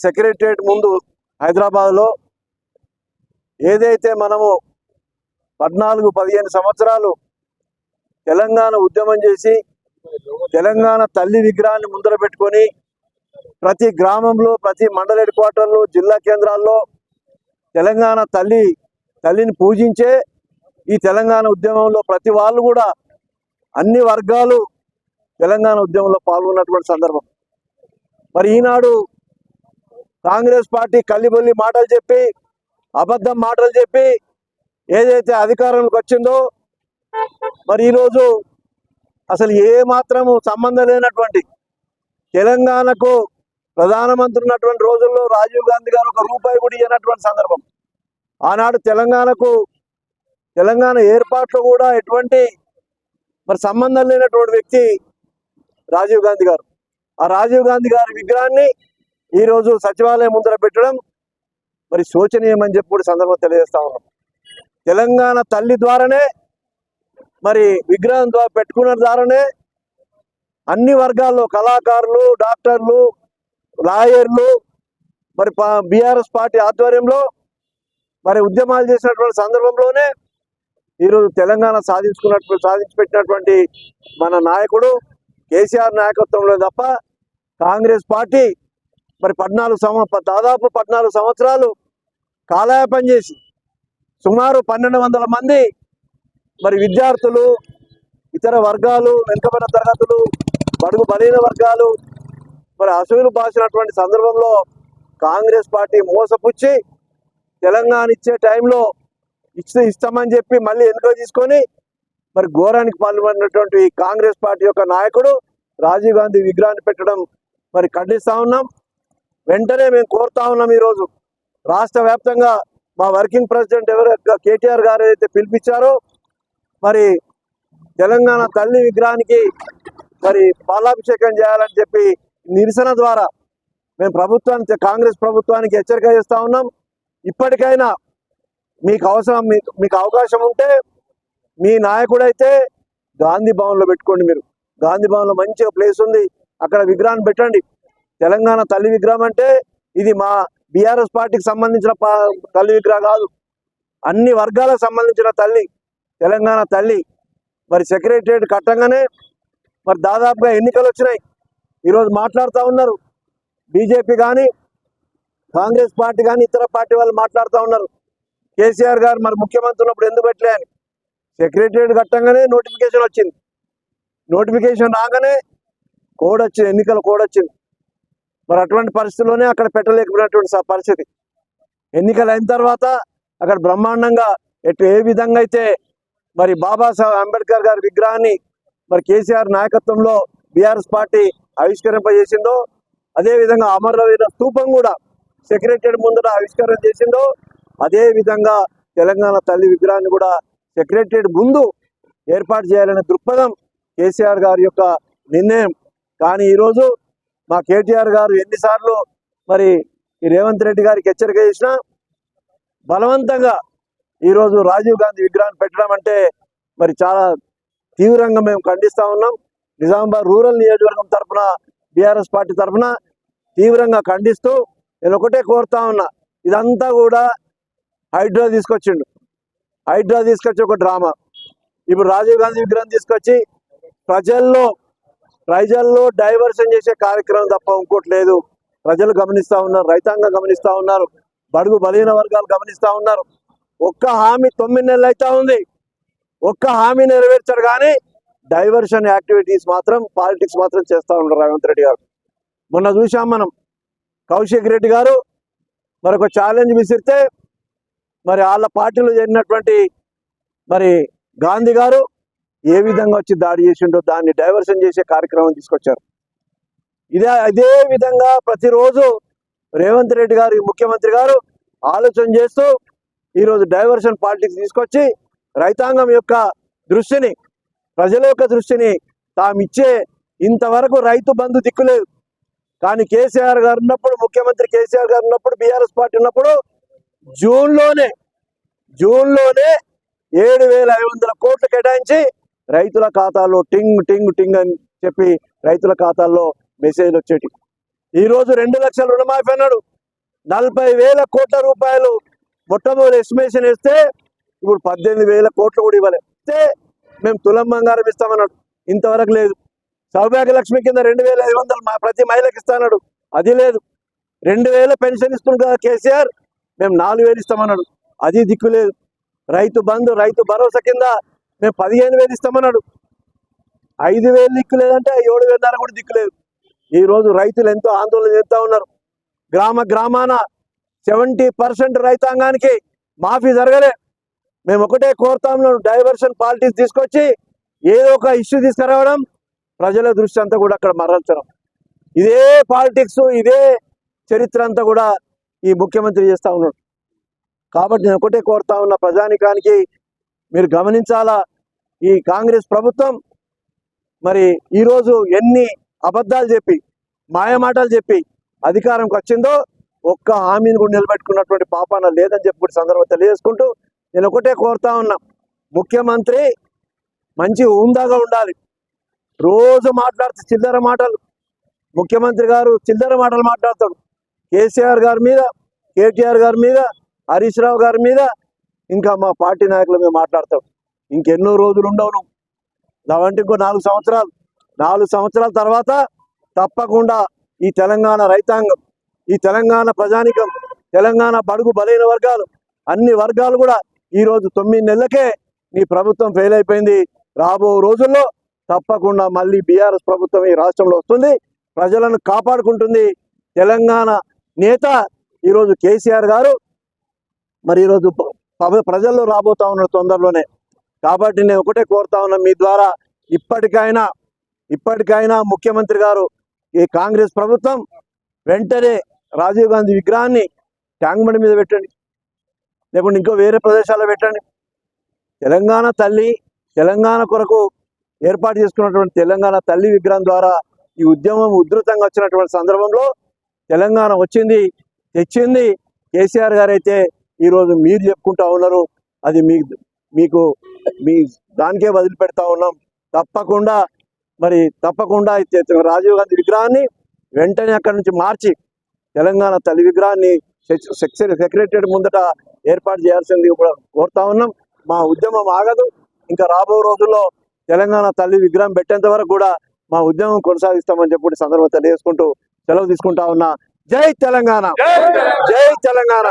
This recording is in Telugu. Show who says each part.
Speaker 1: సెక్రటరియట్ ముందు హైదరాబాద్లో ఏదైతే మనము పద్నాలుగు పదిహేను సంవత్సరాలు తెలంగాణ ఉద్యమం చేసి తెలంగాణ తల్లి విగ్రహాన్ని ముందర పెట్టుకొని ప్రతి గ్రామంలో ప్రతి మండల హెడ్ క్వార్టర్లు జిల్లా కేంద్రాల్లో తెలంగాణ తల్లి తల్లిని పూజించే ఈ తెలంగాణ ఉద్యమంలో ప్రతి వాళ్ళు కూడా అన్ని వర్గాలు తెలంగాణ ఉద్యమంలో పాల్గొన్నటువంటి సందర్భం. మరి ఈనాడు కాంగ్రెస్ పార్టీ కల్లిబొల్లి మాటలు చెప్పి అబద్ధం మాటలు చెప్పి ఏదైతే అధికారంలోకి వచ్చిందో మరి ఈరోజు అసలు ఏ మాత్రము సంబంధం లేనటువంటి తెలంగాణకు ప్రధానమంత్రి ఉన్నటువంటి రోజుల్లో రాజీవ్ గాంధీ గారు ఒక రూపాయి కూడా ఇవ్వనటువంటి సందర్భం. ఆనాడు తెలంగాణకు తెలంగాణ ఏర్పాట్లు కూడా ఎటువంటి మరి సంబంధం లేనటువంటి వ్యక్తి రాజీవ్ గాంధీ గారు. ఆ రాజీవ్ గాంధీ గారి విగ్రహాన్ని ఈరోజు సచివాలయం ముందర పెట్టడం మరి శోచనీయమని చెప్పి కూడా సందర్భం తెలియజేస్తా ఉన్నాం. తెలంగాణ తల్లి ద్వారానే మరి విగ్రహం ద్వారా పెట్టుకున్న ద్వారానే అన్ని వర్గాల్లో కళాకారులు డాక్టర్లు లాయర్లు మరి బీఆర్ఎస్ పార్టీ ఆధ్వర్యంలో మరి ఉద్యమాలు చేసినటువంటి సందర్భంలోనే ఈరోజు తెలంగాణ సాధించుకున్నటువంటి సాధించి పెట్టినటువంటి మన నాయకుడు కేసీఆర్ నాయకత్వంలో తప్ప కాంగ్రెస్ పార్టీ మరి పద్నాలుగు సంవ దాదాపు పద్నాలుగు సంవత్సరాలు కాలయాపం చేసి సుమారు పన్నెండు వందల మంది మరి విద్యార్థులు ఇతర వర్గాలు వెనుకబడిన తరగతులు బడుగు బలహీన వర్గాలు మరి అసూలు బాసినటువంటి సందర్భంలో కాంగ్రెస్ పార్టీ మోసపుచ్చి తెలంగాణ ఇచ్చే టైంలో ఇచ్చి ఇస్తామని చెప్పి మళ్ళీ ఎన్నిక తీసుకొని మరి ఘోరానికి పాల్పడినటువంటి కాంగ్రెస్ పార్టీ యొక్క నాయకుడు రాజీవ్ గాంధీ విగ్రహాన్ని పెట్టడం మరి ఖండిస్తా ఉన్నాం. వెంటనే మేము కోరుతా ఉన్నాం ఈరోజు. రాష్ట్ర వ్యాప్తంగా మా వర్కింగ్ ప్రెసిడెంట్ ఎవరు? కేటీఆర్ గారు ఏదైతే పిలిపించారో మరి తెలంగాణ తల్లి విగ్రహానికి మరి పాలాభిషేకం చేయాలని చెప్పి నిరసన ద్వారా మేము ప్రభుత్వానికి కాంగ్రెస్ ప్రభుత్వానికి హెచ్చరిక చేస్తూ ఉన్నాం. ఇప్పటికైనా మీకు అవసరం మీకు మీకు అవకాశం ఉంటే మీ నాయకుడైతే గాంధీ భవన్లో పెట్టుకోండి మీరు. గాంధీ భవన్లో మంచిగా ప్లేస్ ఉంది. అక్కడ విగ్రహాన్ని పెట్టండి. తెలంగాణ తల్లి విగ్రహం అంటే ఇది మా బీఆర్ఎస్ పార్టీకి సంబంధించిన పా- తల్లి విగ్రహం కాదు. అన్ని వర్గాలకు సంబంధించిన తల్లి తెలంగాణ తల్లి. మరి సెక్రటరియట్ కట్టంగానే మరి దాదాపుగా ఎన్నికలు వచ్చినాయి. ఈరోజు మాట్లాడుతూ ఉన్నారు. బీజేపీ కానీ కాంగ్రెస్ పార్టీ కానీ ఇతర పార్టీ వాళ్ళు మాట్లాడుతూ ఉన్నారు. కేసీఆర్ గారు మరి ముఖ్యమంత్రి ఉన్నప్పుడు ఎందుకు పెట్టలే అని. సెక్రటరియట్ కట్టంగానే నోటిఫికేషన్ వచ్చింది. నోటిఫికేషన్ రాగానే కోడ్ వచ్చింది ఎన్నికల కోడ్ వచ్చింది. మరి అటువంటి పరిస్థితుల్లోనే అక్కడ పెట్టలేకపోయినటువంటి పరిస్థితి. ఎన్నికలు అయిన తర్వాత అక్కడ బ్రహ్మాండంగా ఎటు ఏ విధంగా అయితే మరి బాబాసాహెబ్ అంబేద్కర్ గారి విగ్రహాన్ని మరి కేసీఆర్ నాయకత్వంలో బీఆర్ఎస్ పార్టీ ఆవిష్కరింపజేసిందో అదే విధంగా అమరవీర స్తూపం కూడా సెక్రటరీ ముందర ఆవిష్కరణ చేసిందో అదే విధంగా తెలంగాణ తల్లి విగ్రహాన్ని కూడా సెక్రటరీ ముందు ఏర్పాటు చేయాలనే దృక్పథం కేసీఆర్ గారి యొక్క నిర్ణయం. కానీ ఈరోజు మా కేటీఆర్ గారు ఎన్నిసార్లు మరి రేవంత్ రెడ్డి గారికి హెచ్చరిక చేసినా బలవంతంగా ఈరోజు రాజీవ్ గాంధీ విగ్రహాన్ని పెట్టడం అంటే మరి చాలా తీవ్రంగా మేము ఖండిస్తూ ఉన్నాం. నిజామాబాద్ రూరల్ నియోజకవర్గం తరఫున బీఆర్ఎస్ పార్టీ తరఫున తీవ్రంగా ఖండిస్తూ నేను ఒకటే కోరుతా ఉన్నా ఇదంతా కూడా హైడ్రా తీసుకొచ్చిండు. హైడ్రా తీసుకొచ్చి ఒక డ్రామా. ఇప్పుడు రాజీవ్ గాంధీ విగ్రహం తీసుకొచ్చి ప్రజల్లో ప్రజల్లో డైవర్షన్ చేసే కార్యక్రమం తప్ప ఇంకోటి లేదు. ప్రజలు గమనిస్తూ ఉన్నారు రైతాంగం గమనిస్తూ ఉన్నారు బడుగు బలహీన వర్గాలు గమనిస్తూ ఉన్నారు. ఒక్క హామీ తొమ్మిది నెలలు అయితే ఉంది. ఒక్క హామీ నెరవేర్చారు కానీ డైవర్షన్ యాక్టివిటీస్ మాత్రం పాలిటిక్స్ మాత్రం చేస్తూ ఉన్నారు రేవంత్ రెడ్డి గారు. మొన్న చూసాం మనం కౌశిక్ రెడ్డి గారు మరొక ఛాలెంజ్ విసిరితే మరి వాళ్ళ పార్టీలో చేరినటువంటి మరి గాంధీ గారు ఏ విధంగా వచ్చి దాడి చేసిండో దాన్ని డైవర్షన్ చేసే కార్యక్రమం తీసుకొచ్చారు. ఇదే అదే విధంగా ప్రతిరోజు రేవంత్ రెడ్డి గారు ముఖ్యమంత్రి గారు ఆలోచన చేస్తూ ఈరోజు డైవర్షన్ పాలిటిక్స్ తీసుకొచ్చి రైతాంగం యొక్క దృష్టిని ప్రజల యొక్క దృష్టిని తామిచ్చే ఇంతవరకు రైతు బంధు దిక్కులేదు కానీ కేసీఆర్ గారు ఉన్నప్పుడు ముఖ్యమంత్రి కేసీఆర్ గారు ఉన్నప్పుడు బీఆర్ఎస్ పార్టీ ఉన్నప్పుడు జూన్లోనే జూన్లోనే ఏడు వేల ఐదు వందల కోట్లు కేటాయించి రైతుల ఖాతాల్లో టింగ్ టింగ్ టింగ్ అని చెప్పి రైతుల ఖాతాల్లో మెసేజ్లు వచ్చేటి. ఈరోజు రెండు లక్షల రుణమాఫీ అన్నాడు. నలభై వేల కోట్ల రూపాయలు మొట్టమొదటి ఎస్టిమేషన్ ఇస్తే ఇప్పుడు పద్దెనిమిది వేల కోట్లు కూడా ఇవ్వలే. ఇస్తే మేము తులం బంగారం ఇస్తామన్నాడు. ఇంతవరకు లేదు. సౌభాగ్యలక్ష్మి కింద రెండు వేల ఐదు వందలు మా ప్రతి మహిళకి ఇస్తాన్నాడు అది లేదు. రెండు వేల పెన్షన్ ఇస్తుంది కదా కేసీఆర్. మేము నాలుగు వేలు ఇస్తామన్నాడు. అది దిక్కు లేదు. రైతు బంధు రైతు భరోసా కింద మేము పదిహేను వేలు ఇస్తామన్నాడు. ఐదు వేలు దిక్కు లేదంటే ఏడు వేలన్నర కూడా దిక్కు లేదు. ఈరోజు రైతులు ఎంతో ఆందోళన చేస్తూ ఉన్నారు. గ్రామ గ్రామాన సెవెంటీ పర్సెంట్ రైతాంగానికి మాఫీ జరగలే. మేము ఒకటే కోరుతా డైవర్షన్ పాలిటిక్స్ తీసుకొచ్చి ఏదో ఒక ఇష్యూ తీసుకురావడం ప్రజల దృష్టి అంతా కూడా అక్కడ మరల్చడం. ఇదే పాలిటిక్స్ ఇదే చరిత్ర అంతా కూడా ఈ ముఖ్యమంత్రి చేస్తా ఉన్నాడు. కాబట్టి నేను ఒకటే కోరుతా ఉన్న ప్రజానికానికి మీరు గమనించాలా? ఈ కాంగ్రెస్ ప్రభుత్వం మరి ఈరోజు ఎన్ని అబద్ధాలు చెప్పి మాయమాటలు చెప్పి అధికారంకి వచ్చిందో ఒక్క హామీని కూడా నిలబెట్టుకున్నటువంటి పాపాన లేదని చెప్పి కూడా సందర్భం తెలియజేసుకుంటూ నేను ఒకటే కోరుతా ఉన్నా. ముఖ్యమంత్రి మంచి హుందాగా ఉండాలి. రోజు మాట్లాడుతూ చిల్లర మాటలు. ముఖ్యమంత్రి గారు చిల్లర మాటలు మాట్లాడతాడు. కేసీఆర్ గారి మీద కేటీఆర్ గారి మీద హరీష్ రావు గారి మీద ఇంకా మా పార్టీ నాయకులు మేము మాట్లాడతాం. ఇంకెన్నో రోజులు ఉండవు నువ్వు. దావంటే ఇంకో నాలుగు సంవత్సరాలు. నాలుగు సంవత్సరాల తర్వాత తప్పకుండా ఈ తెలంగాణ రైతాంగం ఈ తెలంగాణ ప్రజానికం తెలంగాణ బడుగు బలైన వర్గాలు అన్ని వర్గాలు కూడా ఈ రోజు తొమ్మిది నెలలకే నీ ప్రభుత్వం ఫెయిల్ అయిపోయింది. రాబో రోజుల్లో తప్పకుండా మళ్ళీ బీఆర్ఎస్ ప్రభుత్వం ఈ రాష్ట్రంలో వస్తుంది. ప్రజలను కాపాడుకుంటుంది తెలంగాణ నేత ఈరోజు కేసీఆర్ గారు. మరి ఈరోజు ప్రజల్లో రాబోతా ఉన్నారు తొందరలోనే. కాబట్టి నేను ఒకటే కోరుతా ఉన్నా మీ ద్వారా ఇప్పటికైనా ఇప్పటికైనా ముఖ్యమంత్రి గారు ఈ కాంగ్రెస్ ప్రభుత్వం వెంటనే రాజీవ్ గాంధీ విగ్రహాన్ని ట్యాంక్ బండి మీద పెట్టండి. లేకుంటే ఇంకో వేరే ప్రదేశాల్లో పెట్టండి. తెలంగాణ తల్లి తెలంగాణ కొరకు ఏర్పాటు చేసుకున్నటువంటి తెలంగాణ తల్లి విగ్రహం ద్వారా ఈ ఉద్యమం ఉధృతంగా వచ్చినటువంటి సందర్భంలో తెలంగాణ వచ్చింది తెచ్చింది కేసీఆర్ గారు అయితే ఈరోజు మీరు చెప్పుకుంటా ఉన్నారు అది మీ మీకు మీ దానికే వదిలిపెడతా ఉన్నాం. తప్పకుండా మరి తప్పకుండా రాజీవ్ గాంధీ విగ్రహాన్ని వెంటనే అక్కడి నుంచి మార్చి తెలంగాణ తల్లి విగ్రహాన్ని సెక్రటరీ ముందట ఏర్పాటు చేయాల్సింది కూడా కోరుతా ఉన్నాం. మా ఉద్యమం ఆగదు. ఇంకా రాబో రోజుల్లో తెలంగాణ తల్లి విగ్రహం పెట్టేంత వరకు కూడా మా ఉద్యమం కొనసాగిస్తామని చెప్పి సందర్భం తెలియజేసుకుంటూ సెలవు తీసుకుంటా ఉన్నా. జై తెలంగాణ! జై తెలంగాణ!